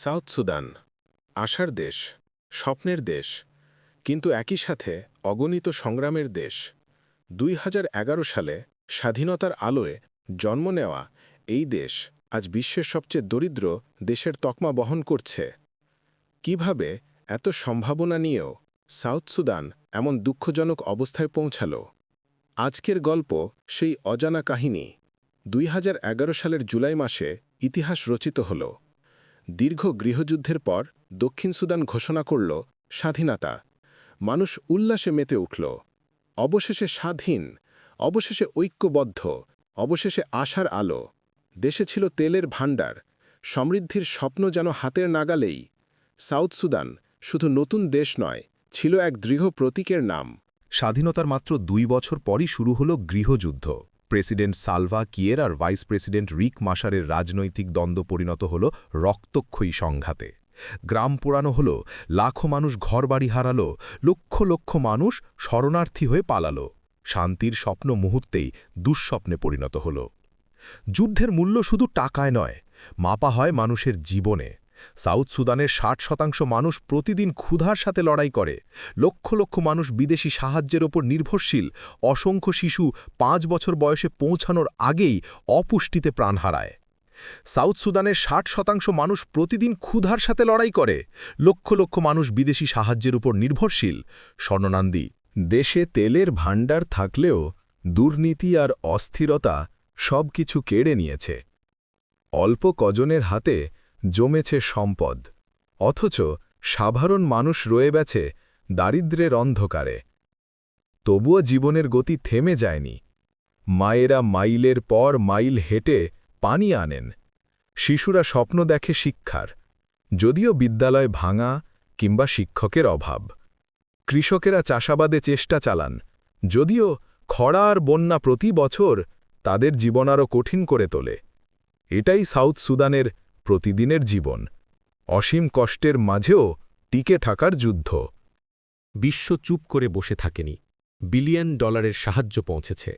South Sudan, আশার দেশ, স্বপ্নের দেশ, কিন্তু একই সাথে অগণিত সংগ্রামের দেশ। দুই হাজার এগারো সালে স্বাধীনতার আলোয় জন্ম নেওয়া এই দেশ আজ বিশ্বের সবচেয়ে দরিদ্র দেশের তকমা বহন করছে। কীভাবে এত সম্ভাবনা নিয়েও সাউথ সুদান এমন দুঃখজনক অবস্থায় পৌঁছাল? আজকের গল্প সেই অজানা কাহিনী। দুই হাজার এগারো সালের জুলাই মাসে ইতিহাস রচিত হল। দীর্ঘ গৃহযুদ্ধের পর দক্ষিণ সুদান ঘোষণা করল, স্বাধীনতা। মানুষ উল্লাসে মেতে উঠল। অবশেষে স্বাধীন, অবশেষে ঐক্যবদ্ধ, অবশেষে আশার আলো। দেশে ছিল তেলের ভাণ্ডার, সমৃদ্ধির স্বপ্ন যেন হাতের নাগালেই। সাউথ সুদান শুধু নতুন দেশ নয়, ছিল এক দৃঢ় প্রতীকের নাম। স্বাধীনতার মাত্র দুই বছর পরই শুরু হল গৃহযুদ্ধ। প্রেসিডেন্ট সালভা কিয়ের আর ভাইস প্রেসিডেন্ট রিক মাসারের রাজনৈতিক দ্বন্দ্ব পরিণত হল রক্তক্ষয়ী সংঘাতে। গ্রাম পোড়ানো হল, লাখো মানুষ ঘরবাড়ি হারাল, লক্ষ লক্ষ মানুষ শরণার্থী হয়ে পালাল। শান্তির স্বপ্ন মুহূর্তেই দুঃস্বপ্নে পরিণত হল। যুদ্ধের মূল্য শুধু টাকায় নয়, মাপা হয় মানুষের জীবনে। সাউথ সুদানের ষাট শতাংশ মানুষ প্রতিদিন ক্ষুধার সাথে লড়াই করে। লক্ষ লক্ষ মানুষ বিদেশি সাহায্যের ওপর নির্ভরশীল। অসংখ্য শিশু পাঁচ বছর বয়সে পৌঁছানোর আগেই অপুষ্টিতে প্রাণ হারায়। সাউথ সুদানের ষাট শতাংশ মানুষ প্রতিদিন ক্ষুধার সাথে লড়াই করে। লক্ষ লক্ষ মানুষ বিদেশি সাহায্যের উপর নির্ভরশীল। স্বর্ণনান্দি, দেশে তেলের ভাণ্ডার থাকলেও দুর্নীতি আর অস্থিরতা সব কিছু কেড়ে নিয়েছে। অল্প কজনের হাতে জমেছে সম্পদ। অথচ সাধারণ মানুষ রয়ে গেছে দারিদ্রের অন্ধকারে। তবুও জীবনের গতি থেমে যায়নি। মায়েরা মাইলের পর মাইল হেঁটে পানি আনেন। শিশুরা স্বপ্ন দেখে শিক্ষার। যদিও বিদ্যালয় ভাঙা কিংবা শিক্ষকের অভাব। কৃষকেরা চাষাবাদে চেষ্টা চালান। যদিও খরা আর বন্যা প্রতি বছর তাদের জীবন আরও কঠিন করে তোলে। এটাই সাউথ সুদানের প্রতিদিনের জীবন। অসীম কষ্টের মাঝেও টিকে থাকার যুদ্ধ। বিশ্ব চুপ করে বসে থাকেনি। বিলিয়ন ডলারের সাহায্য পৌঁছেছে।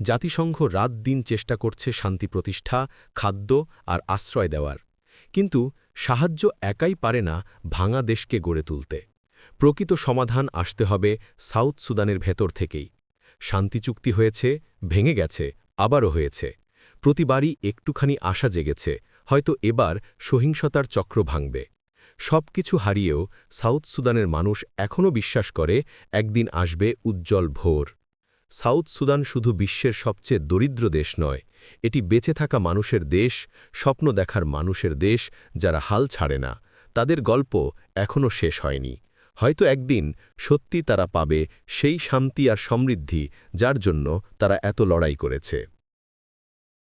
জাতিসংঘ রাত দিন চেষ্টা করছে শান্তি প্রতিষ্ঠা, খাদ্য আর আশ্রয় দেওয়ার। কিন্তু সাহায্য একাই পারে না ভাঙা দেশকে গড়ে তুলতে। প্রকৃত সমাধান আসতে হবে সাউথ সুদানের ভেতর থেকেই। শান্তি চুক্তি হয়েছে, ভেঙে গেছে, আবারও হয়েছে। প্রতিবারই একটুখানি আশা জেগেছে হয়তো এবার সহিংসতার চক্র ভাঙবে। সব কিছু হারিয়েও সাউথ সুদানের মানুষ এখনও বিশ্বাস করে, একদিন আসবে উজ্জ্বল ভোর। সাউথ সুদান শুধু বিশ্বের সবচেয়ে দরিদ্র দেশ নয়, এটি বেঁচে থাকা মানুষের দেশ, স্বপ্ন দেখার মানুষের দেশ যারা হাল ছাড়ে না। তাদের গল্প এখনও শেষ হয়নি। হয়তো একদিন সত্যি তারা পাবে সেই শান্তি আর সমৃদ্ধি যার জন্য তারা এত লড়াই করেছে।